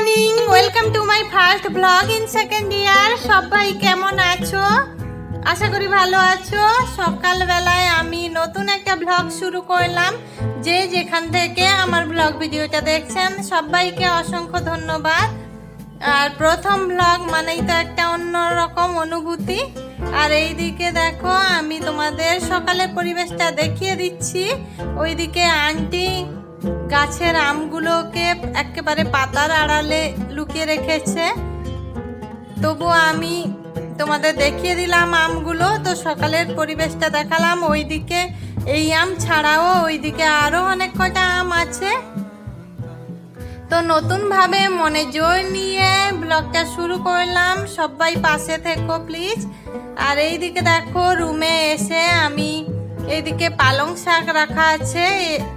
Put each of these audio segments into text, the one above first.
Morning welcome to my first blog in second year সবাই কেমন আছো? আশা করি ভালো আছো। সকালবেলায় আমি নতুন একটা ব্লগ শুরু করলাম। যে যেখান থেকে আমার ব্লগ ভিডিওটা দেখছেন, সবাইকে অসংখ্য ধন্যবাদ। আর প্রথম ব্লগ মানেই তো একটা অন্যরকম অনুভূতি। আর এইদিকে দেখো, আমি তোমাদের সকালের পরিবেশটা দেখিয়ে দিচ্ছি। ওইদিকে আন্টি গাছের আমগুলোকে একেবারে পাতার আড়ালে লুকিয়ে রেখেছে। তবু আমি তোমাদের দেখিয়ে দিলাম আমগুলো, তো সকালের পরিবেশটা দেখালাম। ওইদিকে এই আম ছাড়াও ওইদিকে আরও অনেক কটা আম আছে। তো নতুনভাবে মনে জোর নিয়ে ব্লগটা শুরু করলাম। সবাই পাশে থেকো, প্লিজ। আর এইদিকে দেখো, রুমে এসে আমি এইদিকে পালং শাক রাখা আছে।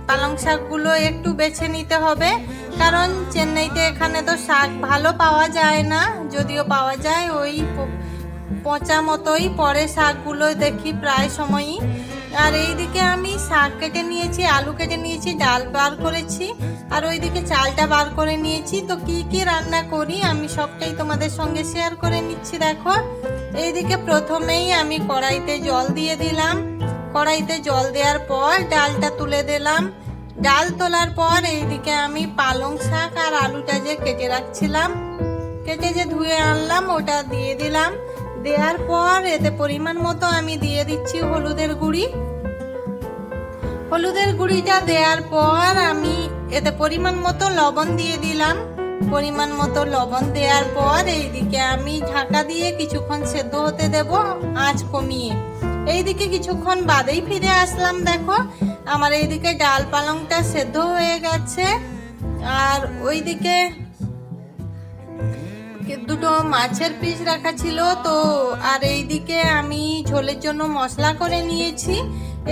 পালং শাকগুলো একটু বেছে নিতে হবে। কারণ চেন্নাইতে এখানে তো শাক ভালো পাওয়া যায় না। যদিও পাওয়া যায়, ওই পচা মতোই পরে শাকগুলো দেখি প্রায় সময়ই। আর এইদিকে আমি শাক কেটে নিয়েছি, আলু কেটে নিয়েছি, ডাল বার করেছি। আর ওইদিকে চালটা বার করে নিয়েছি। তো কি কি রান্না করি আমি সবটাই তোমাদের সঙ্গে শেয়ার করে নিচ্ছি, দেখো। এইদিকে প্রথমেই আমি কড়াইতে জল দিয়ে দিলাম। কড়াইতে জল দেওয়ার পর ডালটা তুলে দিলাম। ডাল তোলার পর এইদিকে আমি পালং শাক আর আলুটা যে কেটে রাখছিলাম, কেটে যে ধুয়ে আনলাম, ওটা দিয়ে দিলাম। দেওয়ার পর এতে পরিমাণ মতো আমি দিয়ে দিচ্ছি হলুদের গুঁড়ি। হলুদের গুঁড়িটা দেওয়ার পর আমি এতে পরিমাণ মতো লবণ দিয়ে দিলাম। পরিমাণ মতো লবণ দেওয়ার পর এইদিকে আমি ঢাকা দিয়ে কিছুক্ষণ সেদ্ধ হতে দেব আঁচ কমিয়ে। এইদিকে কিছুক্ষণ বাদেই ফিরে আসলাম, দেখো। আমার এইদিকে ডাল পালংটা সেদ্ধ হয়ে গেছে। আর ওইদিকে দুটো মাছের পিস রাখা ছিল, তো আর এইদিকে আমি ঝোলের জন্য মশলা করে নিয়েছি।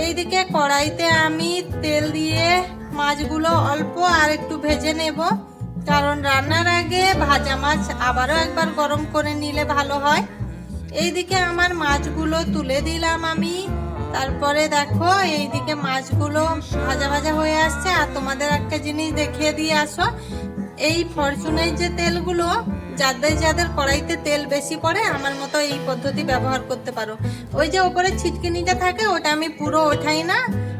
এইদিকে কড়াইতে আমি তেল দিয়ে মাছগুলো অল্প আর একটু ভেজে নেব। কারণ রান্নার আগে ভাজা মাছ আবারও একবার গরম করে নিলে ভালো হয়। এইদিকে আমার মাছগুলো তুলে দিলাম আমি। তারপরে দেখো, এইদিকে মাছগুলো ভাজা ভাজা হয়ে আসছে। আর তোমাদের একটা জিনিস দেখিয়ে দিয়ে আসো। এই ফরচুনের যে তেলগুলো, যাদের যাদের কড়াইতে তেল বেশি পড়ে, আমার মতো এই পদ্ধতি ব্যবহার করতে পারো। ওই যে ওপরে ছিটকিনিটা থাকে, ওটা আমি পুরো ওঠাই না।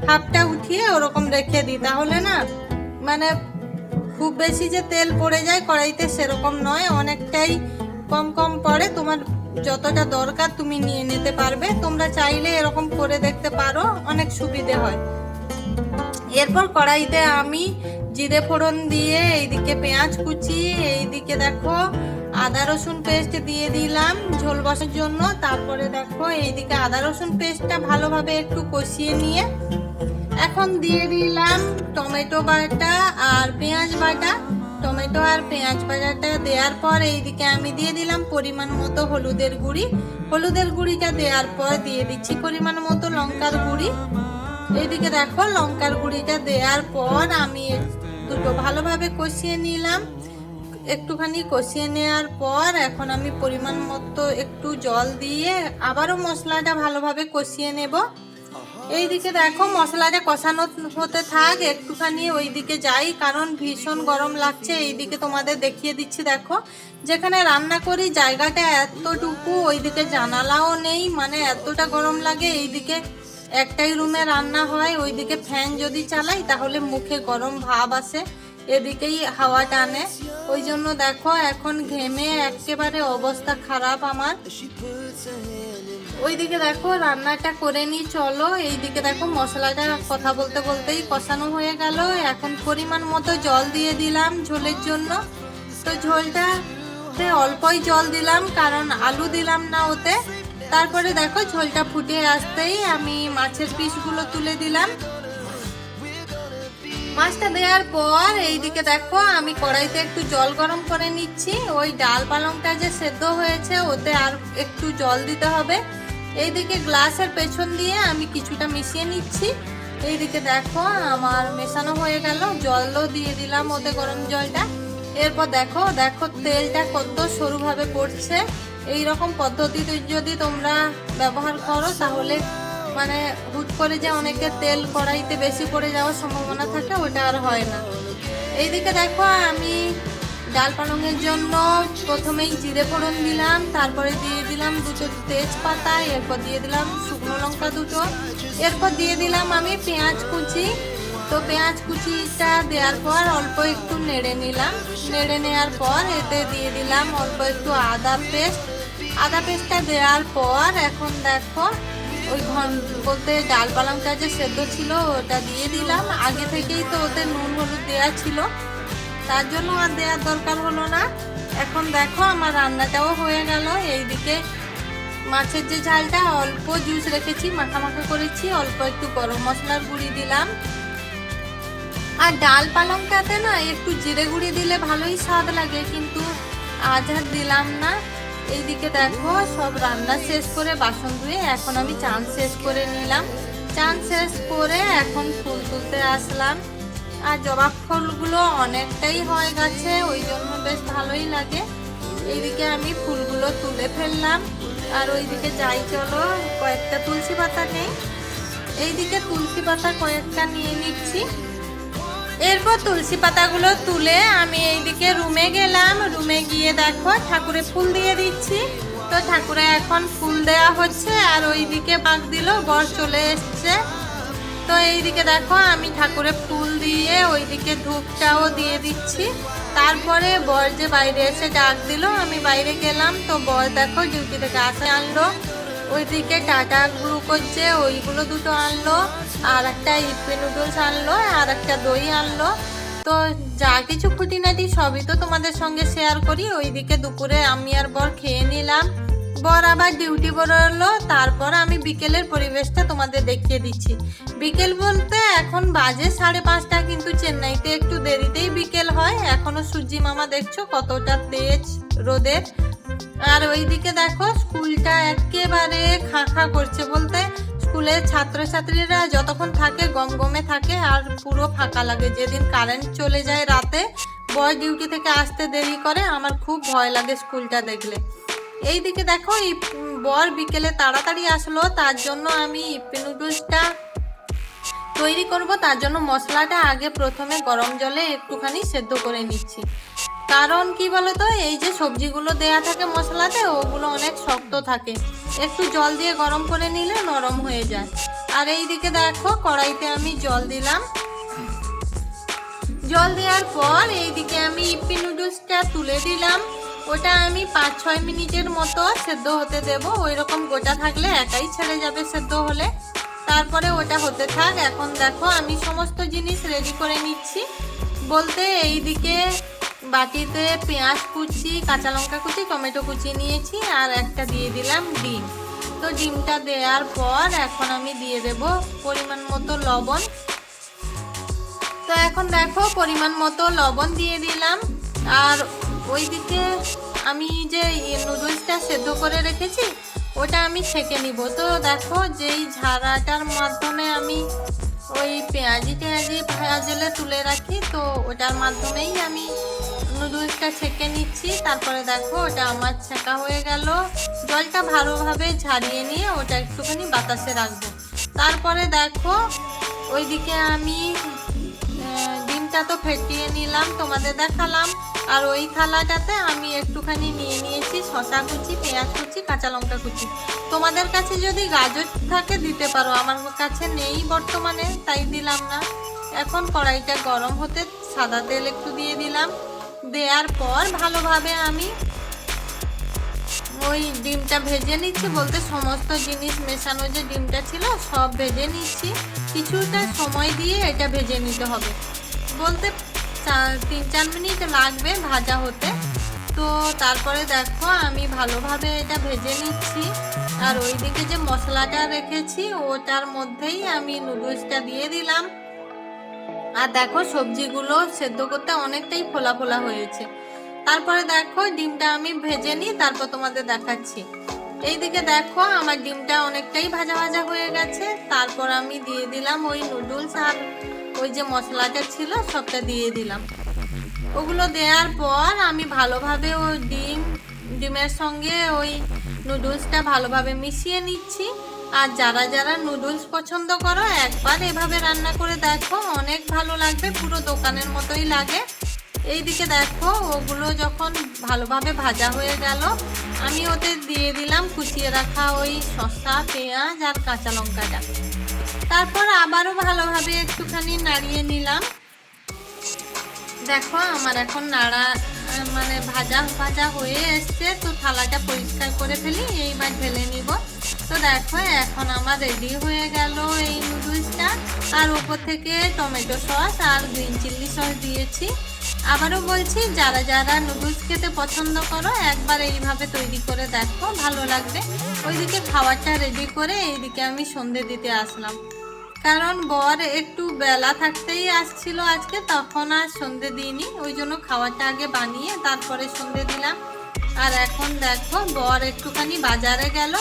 হাফটা উঠিয়ে ওরকম রেখে দিই, তাহলে না মানে খুব বেশি যে তেল পড়ে যায় কড়াইতে সেরকম নয়। অনেকটাই কম কম পড়ে, তোমার যতটা দরকার তুমি নিয়ে নিতে পারবে, তোমরা চাইলে এরকম করে দেখতে পারো, অনেক সুবিধে হয়। এরপর কড়াইতে আমি জিরে ফোড়ন দিয়ে এইদিকে পেঁয়াজ কুচি, এইদিকে দেখো আদা রসুন পেস্ট দিয়ে দিলাম ঝোল বসার জন্য। তারপরে দেখো এইদিকে আদা রসুন পেস্টটা ভালোভাবে একটু কষিয়ে নিয়ে। এখন দিয়ে দিলাম টমেটো বাটা আর পেঁয়াজ বাটা। টমেটো আর পেঁয়াজ বাটাটা দেওয়ার পর এইদিকে আমি দিয়ে দিলাম পরিমাণ মতো হলুদের গুঁড়ি। হলুদের গুঁড়িটা দেওয়ার পর দিয়ে দিচ্ছি পরিমাণ মতো লঙ্কার গুঁড়ি। এইদিকে দেখো লঙ্কার গুঁড়িটা দেওয়ার পর আমি দুটো ভালোভাবে কষিয়ে নিলাম। একটুখানি কষিয়ে নেওয়ার পর এখন আমি পরিমাণ মতো একটু জল দিয়ে আবারও মশলাটা ভালোভাবে কষিয়ে নেব। এইদিকে দেখো মশলাটা কষানো হতে থাক, একটুখানি ওইদিকে যাই, কারণ ভীষণ গরম লাগছে। এইদিকে তোমাদের দেখিয়ে দিচ্ছি, দেখো। যেখানে রান্না করি, জায়গাটা এতটুকু, ওইদিকে জানালাও নেই মানে এতটা গরম লাগে। এইদিকে একটাই রুমে রান্না হয়, ওইদিকে ফ্যান যদি চালাই, তাহলে মুখে গরম ভাব আসে। এদিকেই হাওয়া টানে। ওই জন্য দেখো, এখন ঘেমে একেবারে অবস্থা খারাপ আমার। ওইদিকে দেখো, রান্নাটা করে নি, চলো। এইদিকে দেখো, মশলাটা কথা বলতে বলতেই কষানো হয়ে গেল। এখন পরিমাণ মতো জল দিয়ে দিলাম ঝোলের জন্য। তো ঝোলটাতে অল্পই জল দিলাম, কারণ আলু দিলাম না ওতে। তারপরে দেখো, ঝোলটা ফুটে আসতেই আমি মাছের পিসগুলো তুলে দিলাম। মাছটা দেওয়ার পর এইদিকে দেখো, আমি কড়াইতে একটু জল গরম করে নিচ্ছি। ওই ডাল পালংটা যে সেদ্ধ হয়েছে, ওতে আর একটু জল দিতে হবে। এইদিকে গ্লাসের পেছন দিয়ে আমি কিছুটা মিশিয়ে নিচ্ছি। এইদিকে দেখো, আমার মেশানো হয়ে গেল, জলও দিয়ে দিলাম ওতে গরম জলটা। এরপর দেখো দেখো তেলটা কত সরুভাবে পড়ছে। এই রকম পদ্ধতিতে যদি তোমরা ব্যবহার করো, তাহলে মানে হুট করে যে অনেকে তেল কড়াইতে বেশি পড়ে যাওয়ার সম্ভাবনা থাকে, ওটা আর হয় না। এইদিকে দেখো, আমি ডাল পালংয়ের জন্য প্রথমেই জিরে ফোড়ন দিলাম, তারপরে দিয়ে দিলাম দুটো তেজপাতা, এরপর দিয়ে দিলাম শুকনো লঙ্কা দুটো, এরপর দিয়ে দিলাম আমি পেঁয়াজ কুচি। তো পেঁয়াজ কুচিটা দেওয়ার পর অল্প একটু নেড়ে নিলাম। নেড়ে নেওয়ার পর এতে দিয়ে দিলাম অল্প একটু আদা পেস্ট। আদা পেস্টটা দেওয়ার পর এখন দেখো ওই ঘন বলতে ডাল পালংটা যে সেদ্ধ ছিল, ওটা দিয়ে দিলাম। আগে থেকেই তো ওতে নুন হলুদ দেওয়া ছিল। তার জন্য আর দেওয়ার দরকার হলো না। এখন দেখো আমার রান্নাটাও হয়ে গেল। এইদিকে মাছের যে ঝালটা, অল্প জুস রেখেছি মাখা মাখা করেছি, অল্প একটু গরম মশলার গুঁড়ি দিলাম। আর ডাল পালংটাতে না একটু জিরে গুঁড়ি দিলে ভালোই স্বাদ লাগে, কিন্তু আজ আর দিলাম না। এইদিকে দেখো, সব রান্না শেষ করে বাসন ধুয়ে এখন আমি চান শেষ করে নিলাম। চান শেষ করে এখন ফুল তুলতে আসলাম। আর জবা ফুলগুলো অনেকটাই হয়ে গেছে, ওই জন্য বেশ ভালোই লাগে। এইদিকে আমি ফুলগুলো তুলে ফেললাম। আর ওইদিকে যাই, চলো, কয়েকটা তুলসী পাতা নেই। এইদিকে তুলসী পাতা কয়েকটা নিয়ে নিচ্ছি। এরপর তুলসী পাতাগুলো তুলে আমি এইদিকে রুমে গেলাম। রুমে গিয়ে দেখো ঠাকুরে ফুল দিয়ে দিচ্ছি। তো ঠাকুরে এখন ফুল দেয়া হচ্ছে আর ওইদিকে বাঁক দিল, বর চলে এসছে। তো এইদিকে দেখো আমি ঠাকুরে ফুল দিয়ে ওইদিকে ধূপটাও দিয়ে দিচ্ছি। তারপরে বর যে বাইরে এসে ডাক দিল, আমি বাইরে গেলাম। তো বর দেখো ডিউটি থেকে আসে আনলো। ওইদিকে টাটা গ্লুকোজ যে ওইগুলো দুটো আনলো। আর একটা ইপি নুডলস আনলো, আর একটা দই আনলো। তো যা কিছু খুঁটিনাটি সবই তো তোমাদের সঙ্গে শেয়ার করি। ওইদিকে দুপুরে আমি আর বর খেয়ে নিলাম। বর আবার ডিউটি বেরোলো, তারপর আমি বিকেলের পরিবেশটা তোমাদের দেখিয়ে দিচ্ছি। বিকেল বলতে এখন বাজে সাড়ে পাঁচটা, কিন্তু চেন্নাইতে একটু দেরিতেই বিকেল হয়। এখনও সূর্যি মামা দেখছ কতটা তেজ রোদের। আর ওইদিকে দেখো, স্কুলটা একেবারে খা খা করছে বলতে স্কুলের ছাত্রছাত্রীরা যতক্ষণ থাকে, গমগমে থাকে আর পুরো ফাঁকা লাগে। যেদিন কারেন্ট চলে যায় রাতে বয় ডিউটি থেকে আসতে দেরি করে, আমার খুব ভয় লাগে স্কুলটা দেখলে। এইদিকে দেখো, এই বর বিকেলে তাড়াতাড়ি আসলো, তার জন্য আমি ইপি নুডলসটা তৈরি করব। তার জন্য মশলাটা আগে প্রথমে গরম জলে একটুখানি সেদ্ধ করে নিচ্ছি। কারণ কি বলতো, এই যে সবজিগুলো দেয়া থাকে মশলাতে, ওগুলো অনেক শক্ত থাকে। একটু জল দিয়ে গরম করে নিলে নরম হয়ে যায়। আর এই দিকে দেখো, কড়াইতে আমি জল দিলাম। জল দেওয়ার পর এই দিকে আমি ইপি নুডলসটা তুলে দিলাম। ওটা আমি পাঁচ ছয় মিনিটের মতো সেদ্ধ হতে দেব। ওই রকম গোটা থাকলে একাই ছেড়ে যাবে সেদ্ধ হলে। তারপরে ওটা হতে থাক। এখন দেখো, আমি সমস্ত জিনিস রেডি করে নিচ্ছি। বলতে এইদিকে বাটিতে পেঁয়াজ কুচি, কাঁচা লঙ্কা কুচি, টমেটো কুচি নিয়েছি আর একটা দিয়ে দিলাম ডিম। তো ডিমটা দেওয়ার পর এখন আমি দিয়ে দেব পরিমাণ মতো লবণ। তো এখন দেখো পরিমাণ মতো লবণ দিয়ে দিলাম। আর ওইদিকে আমি যে নুডলসটা সেদ্ধ করে রেখেছি, ওটা আমি ছেঁকে নিব। তো দেখো যেই ঝাড়াটার মাধ্যমে আমি ওই পেঁয়াজি টেঁয়াজি ভাজলে তুলে রাখি, তো ওটার মাধ্যমেই আমি নুডলসটা ছেঁকে নিচ্ছি, তারপরে দেখো ওটা আমার ছেঁকা হয়ে গেল। জলটা ভালোভাবে ঝারিয়ে নিয়ে ওটা একটুখানি বাতাসে রাখব। তারপরে দেখো, ওইদিকে আমি ডিমটা তো ফেটিয়ে নিলাম, তোমাদের দেখালাম। আর ওই থালাটাতে আমি একটুখানি নিয়ে নিয়েছি শশা কুচি, পেঁয়াজ কুচি, কাঁচা লঙ্কা কুচি। তোমাদের কাছে যদি গাজর থাকে দিতে পারো, আমার কাছে নেই বর্তমানে, তাই দিলাম না। এখন কড়াইটা গরম হতে সাদা তেল একটু দিয়ে দিলাম। দেওয়ার পর ভালোভাবে আমি ওই ডিমটা ভেজে নিচ্ছি, বলতে সমস্ত জিনিস মেশানো যে ডিমটা ছিল সব ভেজে নিচ্ছি। কিছুটা সময় দিয়ে এটা ভেজে নিতে হবে। বলতে তিন চার মিনিট লাগবে ভাজা হতে। তো তারপরে দেখো আমি ভালোভাবে এটা ভেজে নিচ্ছি। আর ওইদিকে যে মশলাটা রেখেছি, ওটার মধ্যেই আমি নুডলসটা দিয়ে দিলাম। আর দেখো সবজিগুলো সেদ্ধ করতে অনেকটাই ফোলা ফোলা হয়েছে। তারপরে দেখো ডিমটা আমি ভেজে নিই, তারপর তোমাদের দেখাচ্ছি। এইদিকে দেখো আমার ডিমটা অনেকটাই ভাজা ভাজা হয়ে গেছে। তারপর আমি দিয়ে দিলাম ওই নুডলস আর ওই যে মশলাটা ছিল সবটা দিয়ে দিলাম। ওগুলো দেওয়ার পর আমি ভালোভাবে ওই ডিম, ডিমের সঙ্গে ওই নুডলসটা ভালোভাবে মিশিয়ে নিচ্ছি। আর যারা যারা নুডলস পছন্দ করো, একবার এভাবে রান্না করে দেখো, অনেক ভালো লাগবে, পুরো দোকানের মতোই লাগে। এইদিকে দেখো, ওগুলো যখন ভালোভাবে ভাজা হয়ে গেল, আমি ওতে দিয়ে দিলাম কুচিয়ে রাখা ওই শসা, পেঁয়াজ আর কাঁচা লঙ্কাটা। তারপর আবারও ভালোভাবে একটুখানি নাড়িয়ে নিলাম। দেখো, আমার এখন নাড়া মানে ভাজা ভাজা হয়ে এসছে, তো থালাটা পরিষ্কার করে ফেলি, এইবার ঢেলে নিব। তো দেখো, এখন আমার রেডি হয়ে গেল এই নুডলসটা আর উপর থেকে টমেটো সস আর গ্রিন চিলি সস দিয়েছি। আবারও বলছি, যারা যারা নুডলস খেতে পছন্দ করো, একবার এইভাবে তৈরি করে দেখো, ভালো লাগবে। ওইদিকে খাবারটা রেডি করে এইদিকে আমি সন্ধে দিতে আসলাম। কারণ বর একটু বেলা থাকতেই আসছিল আজকে, তখন আর সন্ধে দিইনি। ওই জন্য খাওয়াটা আগে বানিয়ে তারপরে সন্ধে দিলাম। আর এখন দেখো, বর একটুখানি বাজারে গেল।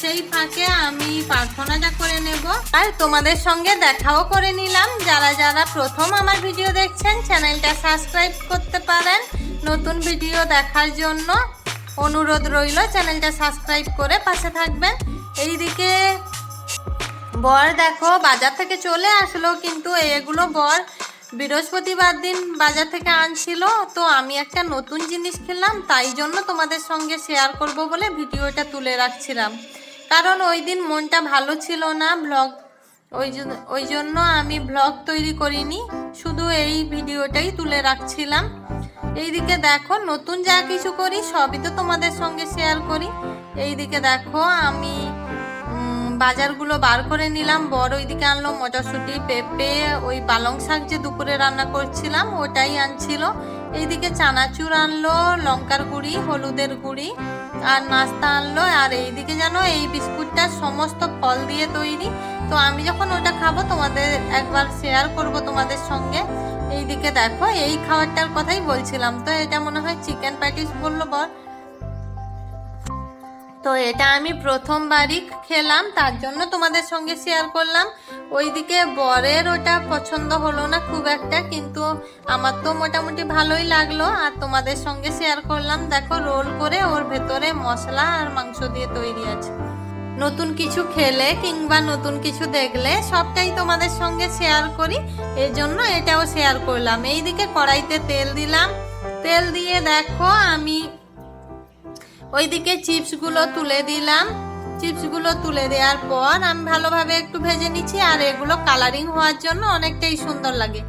সেই ফাঁকে আমি প্রার্থনাটা করে নেব। আর তোমাদের সঙ্গে দেখাও করে নিলাম। যারা যারা প্রথম আমার ভিডিও দেখছেন, চ্যানেলটা সাবস্ক্রাইব করতে পারেন। নতুন ভিডিও দেখার জন্য অনুরোধ রইল, চ্যানেলটা সাবস্ক্রাইব করে পাশে থাকবেন। এইদিকে বর দেখো, বাজার থেকে চলে আসলো, কিন্তু এগুলো বর বৃহস্পতিবার দিন বাজার থেকে আনছিল। তো আমি একটা নতুন জিনিস খেলাম তাই জন্য তোমাদের সঙ্গে শেয়ার করব বলে ভিডিওটা তুলে রাখছিলাম। কারণ ওই দিন মনটা ভালো ছিল না ব্লগ ওই জন্য ওই জন্য আমি ব্লগ তৈরি করিনি, শুধু এই ভিডিওটাই তুলে রাখছিলাম। এইদিকে দেখো, নতুন যা কিছু করি, সবই তো তোমাদের সঙ্গে শেয়ার করি। এইদিকে দেখো, আমি বাজারগুলো বার করে নিলাম। বড় ওইদিকে আনলো মটরশুঁটি, পেঁপে, ওই পালং শাক যে দুপুরে রান্না করছিলাম, ওটাই আনছিল। এইদিকে চানাচুর আনলো, লঙ্কার গুঁড়ি, হলুদের গুঁড়ি, আর নাস্তা আনলো। আর এইদিকে যেন এই বিস্কুটটা সমস্ত ফল দিয়ে তৈরি। তো আমি যখন ওটা খাব, তোমাদের একবার শেয়ার করব তোমাদের সঙ্গে। এইদিকে দেখো, এই খাবারটার কথাই বলছিলাম। তো এটা মনে হয় চিকেন প্যাটিস বলল বর। তো এটা আমি প্রথমবারই খেলাম, তার জন্য তোমাদের সঙ্গে শেয়ার করলাম। ওইদিকে বরের ওটা পছন্দ হলো না খুব একটা, কিন্তু আমার তো মোটামুটি ভালোই লাগল। আর তোমাদের সঙ্গে শেয়ার করলাম, দেখো রোল করে ওর ভেতরে মশলা আর মাংস দিয়ে তৈরি আছে। নতুন কিছু খেলে কিংবা নতুন কিছু দেখলে সবটাই তোমাদের সঙ্গে শেয়ার করি, এই জন্য এটাও শেয়ার করলাম। এইদিকে কড়াইতে তেল দিলাম। তেল দিয়ে দেখো আমি ওইদিকে চিপসগুলো তুলে দিলাম। চিপসগুলো তুলে দেওয়ার পর আমি ভালোভাবে একটু ভেজে নিচ্ছি, আর এগুলো কালারিং হওয়ার জন্য অনেকটাই সুন্দর লাগে।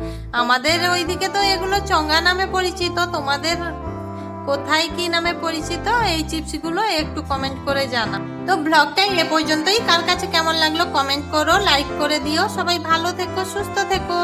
আমাদের ওইদিকে তো এগুলো চঙ্গা নামে পরিচিত, তোমাদের কোথায় কি নামে পরিচিত, এই চিপসগুলো একটু কমেন্ট করে জানা। তো ব্লগটা এ পর্যন্তই। কার কাছে কেমন লাগল কমেন্ট করো লাইক করে দিও। সবাই ভালো থেকো, সুস্থ থেকো।